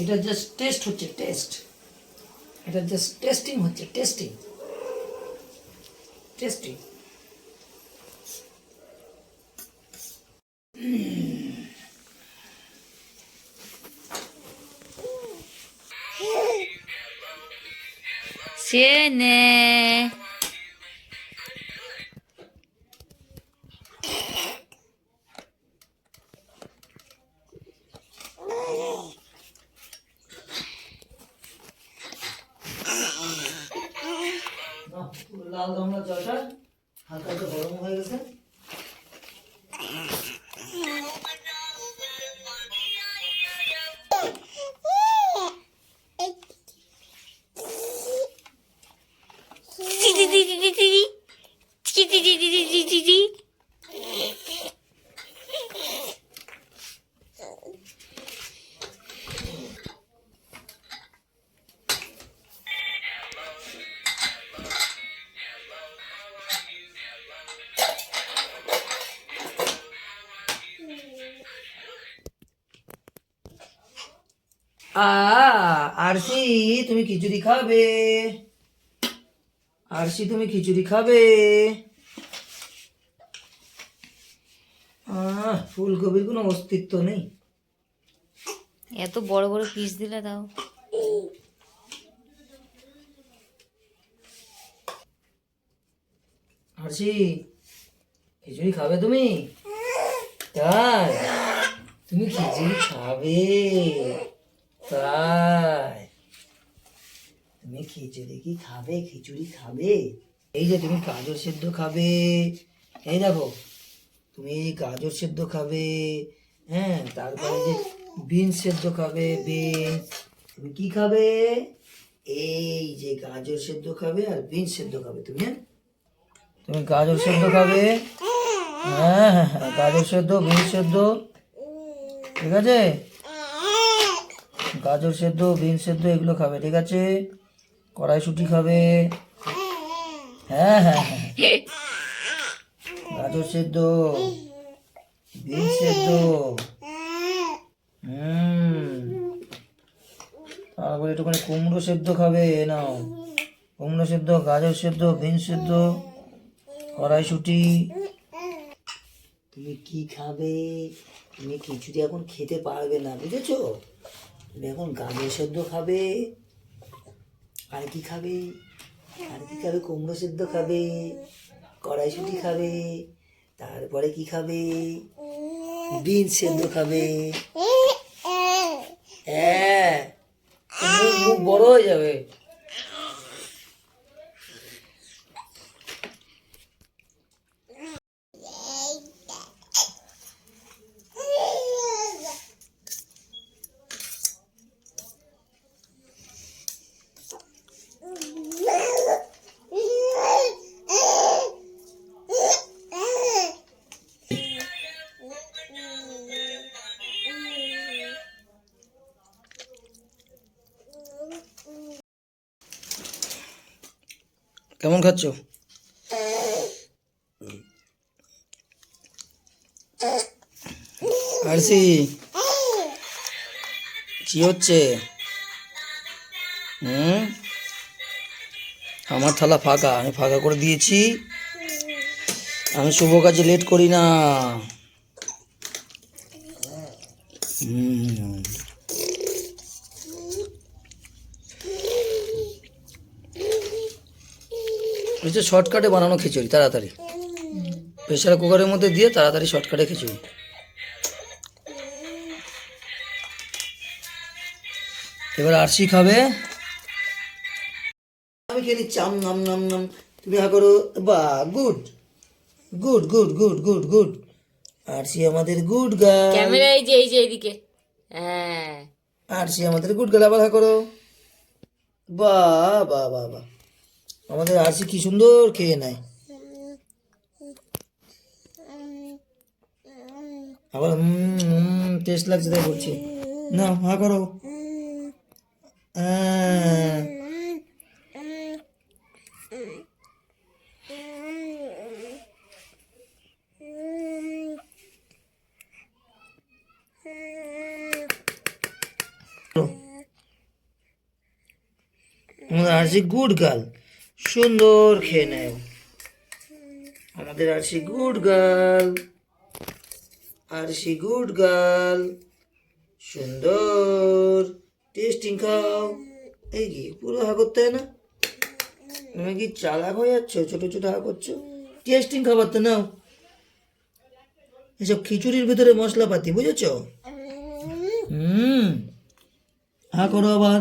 এটা just test হচ্ছে test এটা জাস্ট টেস্টিং হচ্ছে টেস্টিং টেস্টিং 시 আ আরসি তুমি খিচুড়ি খাবে। আরসি তুমি খিচুড়ি খাবে। ফুলকপির কোনো অস্তিত্ব নেই। এত বড় বড় পিস দিলে দাও। আরসি খিচুড়ি খাবে তুমি? তাই তুমি খিচুড়ি খাবে। তাই। তুমি খিচুড়ি কি খাবে? খিচুড়ি খাবে? এই যে তুমি গাজর সেদ্ধ খাবে। এই দেখো, তুমি গাজর সেদ্ধ খাবে হ্যাঁ তারপরে যে বিনস সেদ্ধ খাবে, বিনস। তুমি কি খাবে? এই যে গাজর সেদ্ধ খাবে আর বিনস সেদ্ধ খাবে। তুমি হ্যাঁ? তুমি গাজর সেদ্ধ খাবে। হ্যাঁ হ্যাঁ হ্যাঁ গাজর সেদ্ধ, বিনস সেদ্ধ। ঠিক আছে? গাজর সেদ্ধ, বিন সেদ্ধ, এগুলো খাবে, ঠিক আছে? কড়াইশুটি খাবে। হ্যাঁ হ্যাঁ হ্যাঁ। গাজর সেদ্ধ, বিন সেদ্ধ। তারপরে একটুখানি কুমড়ো সেদ্ধ খাবে নাও। কুমড়ো সেদ্ধ, গাজর সেদ্ধ, বিন সেদ্ধ, কড়াইশুটি। তুমি কি খাবে? তুমি খিচুড়ি এখন খেতে পারবে না, বুঝেছ? তুমি এখন গাজর সেদ্ধ খাবে, আর কি খাবে? আর কি খাবে? কুমড়ো সেদ্ধ খাবে, কড়াইশুটি খাবে, তারপরে কি খাবে? বিন সেদ্ধ খাবে। হ্যাঁ মুখ বড় হয়ে যাবে। কেমন খাচ্ছ? আরসি, কি হচ্ছে? হুম? আমার থালা ফাঁকা, আমি ফাঁকা করে দিয়েছি। আমি শুভ কাজে লেট করি না। হুম। হচ্ছে শর্টকাটে বানানো খিচুড়ি তাড়াতাড়ি। প্রেশার কুকারের মধ্যে দিয়ে তাড়াতাড়ি শর্টকাটে খিচুড়ি। এবার আরশি খাবে। আমি খেয়ে নিচ্ছি আম নাম নাম নাম তুমি হা করো বা good good good good good good Arshi আমাদের গুড গার্ল ক্যামেরা এই যে এই যে এইদিকে হ্যাঁ। আরসি আমাদের গুড গার্ল আবার হা করো। বাহ বা বা বাহ আমাদের আরসি কি সুন্দর খেয়ে নেয়। আবার টেস্ট লাগছে তাই বলছি। না, হা করো। হ্যাঁ। আমাদের আরসি গুড গার্ল। সুন্দর খেয়ে নেয়। আমাদের Arshi good girl Arshi good girl সুন্দর টেস্টিং খাও। এই কি, পুরো হা করতে হয় না? তুমি কি চালাক হয়ে যাচ্ছ, ছোট ছোট হা করছ? টেস্টিং খাবার তো নাও। এসব খিচুড়ির ভিতরে মশলাপাতি, বুঝেছ? হুম, হা করো আবার।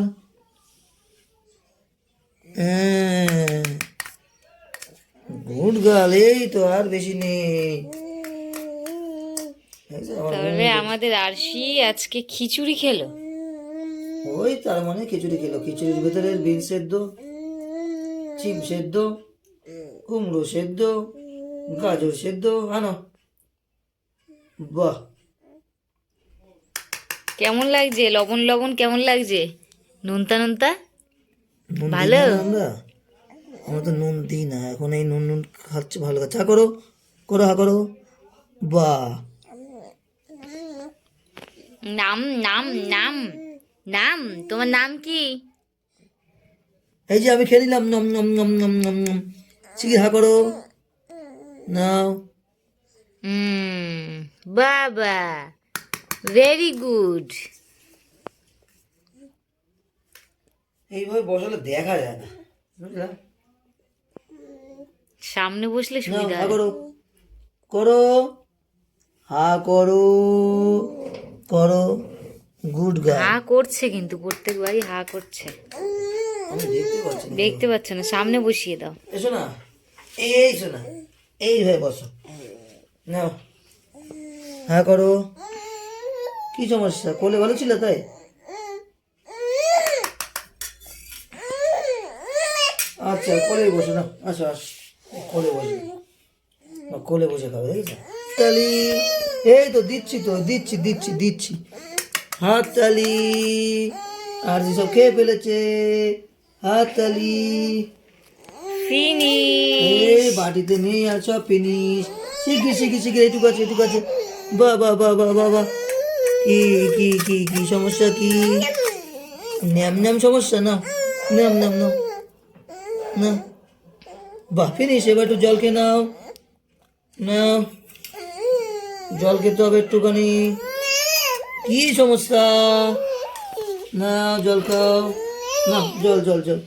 গুড গার্ল এই তো আর বেশি নেই। তাহলে আমাদের আরশি আজকে খিচুড়ি খেলো। ওই তার মানে খিচুড়ি খেলো। খিচুড়ির ভেতরে বিন সেদ্ধ চিম সেদ্ধ কুমড়ো সেদ্ধ গাজর সেদ্ধ আনো। বাহ। কেমন লাগছে? লবণ লবণ কেমন লাগছে? নুনতা নুনতা? নুন ভালো? আমরা। আমরা তো নুন দিই না। এখন এই নুন নুন খাচ্ছে ভালো খাচ্ছে। হা করো। করো হা করো। বাহ। নাম নাম নাম নাম। তোমার নাম কি? এই যে আমি খেয়ে নিলাম। নম নম নম নম নম নম। শিখি হা করো। নাও। হুম বাবা ভেরি গুড এইভাবে বসালে দেখা যায় না। বুঝলা? সামনে বসলে সুবিধা করো। করো। হা করো। করো। Good girl. হা করছে কিন্তু প্রত্যেকবারই হা করছে। দেখতে পাচ্ছি না। দেখতে পাচ্ছ না সামনে বসিয়ে দাও। এসো না এই শোনা এইভাবে বসো। নাও। হ্যাঁ করো। কি সমস্যা? কোলে ভালো ছিল তাই? আচ্ছা কোলে বসো না আসো আস কোলে বসে। না, কোলে বসে খাবে দেখেছ? তালি এই তো দিচ্ছি তো দিচ্ছি দিচ্ছি দিচ্ছি। হাত তালি আর সব খেয়ে ফেলেছে হাত তালি এই বাটিতে নেই আর সব ফিনিশ। শিখি শিখি শিখি এটুকু আছে এটুকু আছে। বা বা বা বা বা বা কি কি কি কি সমস্যা কি? ন্যাম ন্যাম সমস্যা না? ন্যাম ন্যাম নাও না। বাহ ফিনিশ এবার একটু জল খেয়ে নাও। নাও। জল খেতে হবে একটুখানি। কি সমস্যা? না জল খাও। না জল জল জল।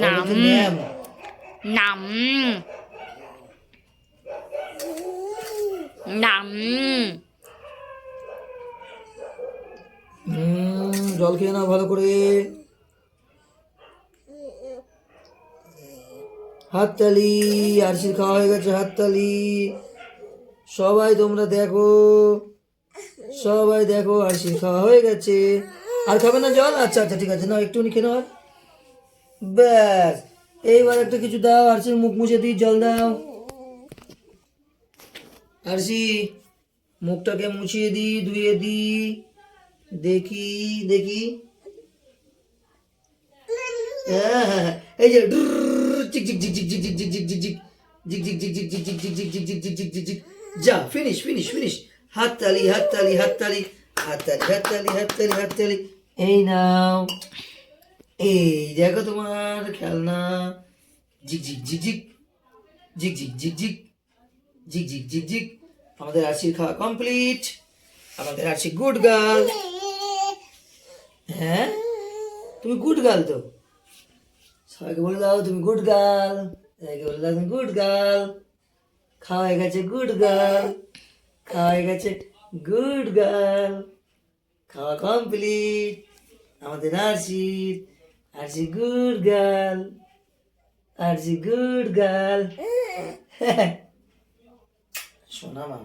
নাম। নাম। নাম হুম, জল খেয়ে নাও ভালো করে। হাততালি আরশির খাওয়া হয়ে গেছে হাততালি সবাই তোমরা দেখো, সবাই দেখো, আরশির খাওয়া হয়ে গেছে। আর খাবে না জল? আচ্ছা আচ্ছা ঠিক আছে, নাও, একটুখানি খেয়ে নাও। ব্যাস, এইবার একটা কিছু দাও, আরশির মুখ মুছে দিই, জল দাও। আরশি, মুখটাকে মুছিয়ে দিই, ধুয়ে দিই। দেখি দেখি হ্যাঁ, এই যে চিক জিক জিক জিক জিক জিক জিক জিক জিক জিক জিক জিক জিক জিক যা ফিনিশ ফিনিশ ফিনিশ হাত তালি হাত তালি হাত তালি হাত তালি হাত তালি হাত তালি হাত তালি এই নাও এই দেখো তোমার খেলনা জিক জিক জিক জিক জিক জিক জিক জিক জিক জিক জিক জিক আমাদের আরসির খাওয়া কমপ্লিট আমাদের আরসি গুড গার্ল হ্যাঁ? তুমি গুড গার্ল তো। সবাইকে বলে দাও তুমি গুড গার্ল। সবাইকে বলে দাও তুমি গুড গার্ল। খাওয়া হয়ে গেছে গুড গার্ল। খাওয়া হয়ে গেছে গুড গার্ল। খাওয়া কমপ্লিট। আমাদের আরসির Arshi good girl. Arshi good girl. শোনা মা